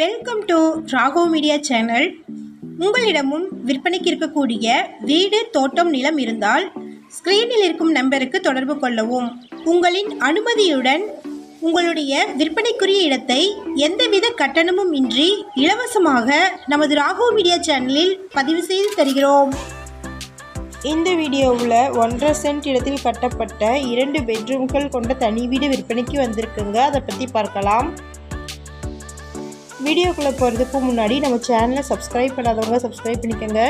Welcome to Rago media channel உங்களிடமும் விற்பனைக்கு இருக்கக்கூடிய வீடு தோட்டம் நிலம் இருந்தால் ஸ்க்ரீனில் இருக்கும் நம்பருக்கு தொடர்பு கொள்ளவும். உங்களின் அனுமதியுடன் உங்களுடைய விற்பனைக்குரிய இடத்தை எந்தவித கட்டணமும் இன்றி இலவசமாக நமது ராகோ மீடியா சேனலில் பதிவு செய்து தருகிறோம். இந்த வீடியோவில் ஒன்றரை சென்ட் இடத்தில் கட்டப்பட்ட இரண்டு பெட்ரூம்கள் கொண்ட தனி வீடு விற்பனைக்கு வந்திருக்குங்க. அதை பற்றி பார்க்கலாம். வீடியோக்குள்ளே போகிறதுக்கு முன்னாடி நம்ம சேனலை சப்ஸ்கிரைப் பண்ணாதவங்க சப்ஸ்கிரைப் பண்ணிக்கோங்க.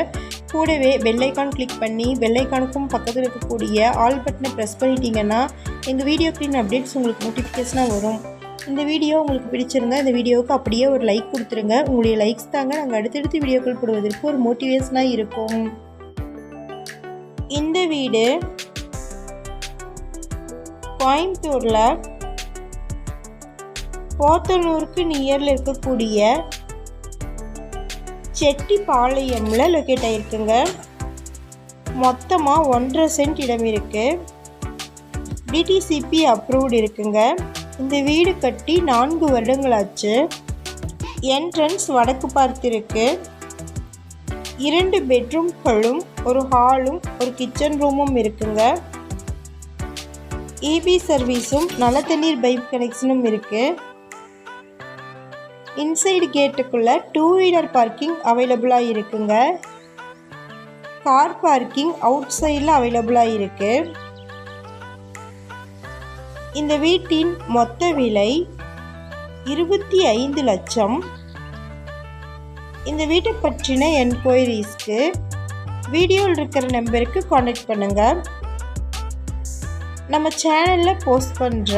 கூடவே பெல்லைக்கான் கிளிக் பண்ணி பெல்லைக்கானுக்கும் பக்கத்தில் இருக்கக்கூடிய ஆல் பட்டனை ப்ரெஸ் பண்ணிட்டீங்கன்னா எங்கள் வீடியோக்களின் அப்டேட்ஸ் உங்களுக்கு நோட்டிஃபிகேஷனாக வரும். இந்த வீடியோ உங்களுக்கு பிடிச்சிருந்தா இந்த வீடியோவுக்கு அப்படியே ஒரு லைக் கொடுத்துருங்க. உங்களுடைய லைக்ஸ் தாங்க நாங்கள் அடுத்தடுத்து வீடியோக்கள் போடுவதற்கு ஒரு மோட்டிவேஷனாக இருக்கும். இந்த வீடு கோயம்புத்தூரில் போத்தனூருக்கு நியரில் இருக்கக்கூடிய செட்டிப்பாளையமில் லொக்கேட் ஆகிருக்குங்க மொத்தமாக ஒன்றரை சென்ட் இடம் இருக்குது டிடிசிபி அப்ரூவ்டு இருக்குங்க. இந்த வீடு கட்டி நான்கு வருடங்களாச்சு. என்ட்ரன்ஸ் வடக்கு பார்த்துருக்கு. இரண்டு பெட்ரூம்களும் ஒரு ஹாலும் ஒரு கிச்சன் ரூமும் இருக்குங்க. இபி சர்வீஸும் நல்ல தண்ணீர் பைப் கனெக்ஷனும் இருக்குது இன்சைடு கேட்டுக்குள்ளே டூ வீலர் பார்க்கிங் அவைலபிளாக இருக்குங்க. கார் பார்க்கிங் அவுட் சைடில் அவைலபிளாக இருக்குது இந்த வீட்டின் மொத்த விலை இருபத்தி ஐந்து லட்சம். இந்த வீட்டை பற்றின என்கொயரிஸ்க்கு வீடியோவில் இருக்கிற நம்பருக்கு காண்டாக்ட் பண்ணுங்கள் நம்ம சேனலில் போஸ்ட் பண்ணுற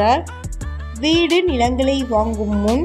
வீடு நிலங்களை வாங்கும் முன்